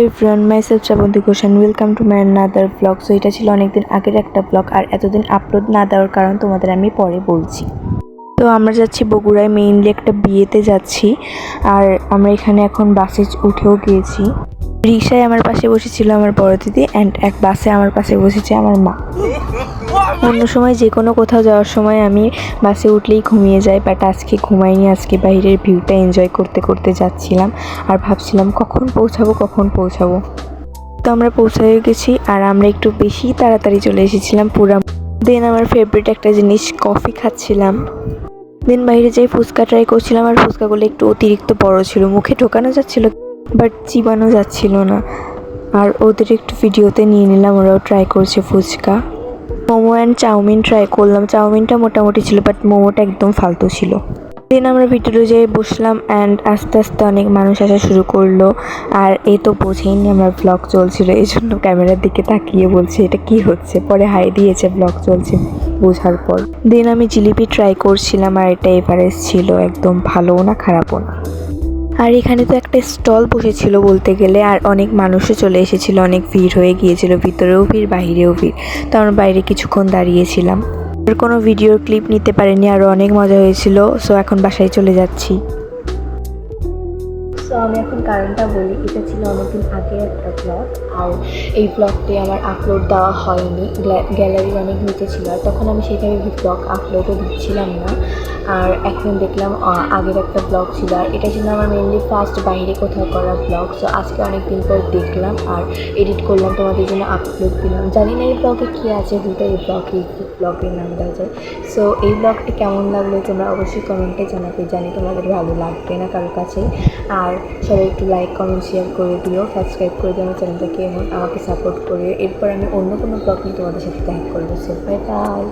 Everyone my self Srabanti Ghosh and welcome to my another blog so এটা ছিল অনেকদিন আগের একটা ব্লগ আর এতদিন আপলোড না দেওয়ার কারণ তোমাদের আমি পরে বলছি। তো, আমরা যাচ্ছি বগুড়ায় মেইনলি একটা বিয়েতে যাচ্ছি আর আমরা এখানে এখন বাসে উঠেও গিয়েছি। রিক্সায় আমার পাশে বসেছিল আমার বড় দিদি অ্যান্ড এক বাসে আমার পাশে বসেছে আমার মা। অন্য সময় যে কোনো কোথাও যাওয়ার সময় আমি বাসে উঠলেই ঘুমিয়ে যাই বাট আজকে ঘুমাইনি, আজকে বাইরের ভিউটা এনজয় করতে করতে যাচ্ছিলাম আর ভাবছিলাম কখন পৌঁছাবো কখন পৌঁছাবো। তো আমরা পৌঁছায় গেছি আর আমরা একটু বেশি তাড়াতাড়ি চলে এসেছিলাম পুরা। দেন আমার ফেভারিট একটা জিনিস কফি খাচ্ছিলাম। দেন বাইরে যাই ফুচকা ট্রাই করছিলাম আর ফুচকাগুলো একটু অতিরিক্ত বড় ছিল, মুখে ঢোকানো যাচ্ছিল বাট চিবানো যাচ্ছিল না। আর ওদের একটু ভিডিওতে নিয়ে নিলাম, ওরাও ট্রাই করছে fuchka. Momo and chowmein try করলাম। চাউমিনটা মোটামুটি ছিল বাট মোমোটা একদম ফালতু ছিল। দেন আমরা ভিতরে যেয়ে বসলাম অ্যান্ড আস্তে আস্তে অনেক মানুষ আসা শুরু করল। আর এ তো বোঝেইনি আমার ব্লগ চলছিল, এই জন্য ক্যামেরার দিকে তাকিয়ে বলছে, এটা কি হচ্ছে? পরে হাই দিয়েছে ব্লগ চলছে বোঝার পর। দেন আমি জিলিপি ট্রাই করছিলাম আর এটা এভারেস্ট ছিল, একদম ভালোও না, খারাপও না। আর এখানে তো একটা স্টল বসেছিল বলতে গেলে, আর অনেক মানুষও চলে এসেছিল, অনেক ভিড় হয়ে গিয়েছিল, ভিতরেও ভিড়, বাইরেও ভিড়। তো আমরা বাইরে কিছুক্ষণ দাঁড়িয়েছিলাম। আর কোনো ভিডিওর ক্লিপ নিতে পারিনি আরও অনেক মজা হয়েছিল সো এখন বাসায় চলে যাচ্ছি। সো আমি এখন কারণটা বলি, এটা ছিল অনেকদিন আগে একটা ব্লগ আর এই ব্লগটি আমার আপলোড দেওয়া হয়নি। গ্যালারির অনেক নিচে ছিল আর তখন আমি সেইভাবে ব্লগ আপলোডও দিচ্ছিলাম না। আর এখন দেখলাম আগের একটা ব্লগ ছিল আর এটা ছিল আমার মেনলি ফার্স্ট বাইরে কোথাও করা ব্লগ সো আজকে অনেক দিন পর দেখলাম আর এডিট করলাম, তোমাদের জন্য আপলোড দিলাম। জানি না এই ব্লগে কী আছে, দুটো এই ব্লগে ব্লগের নাম দেওয়া যায়। সো এই ব্লগটি কেমন লাগল তোমরা অবশ্যই কমেন্টে জানাবে। জানি তোমাদের ভালো লাগবে না কারোর কাছে। আর সবাই একটু লাইক কমেন্ট শেয়ার করে দিও। সাবস্ক্রাইব করে দিও আমার চ্যানেলটাকে আমাকে সাপোর্ট করে এরপর আমি অন্য কোনো ব্লগ নিয়ে তোমাদের সাথে দেখা করব। So bye bye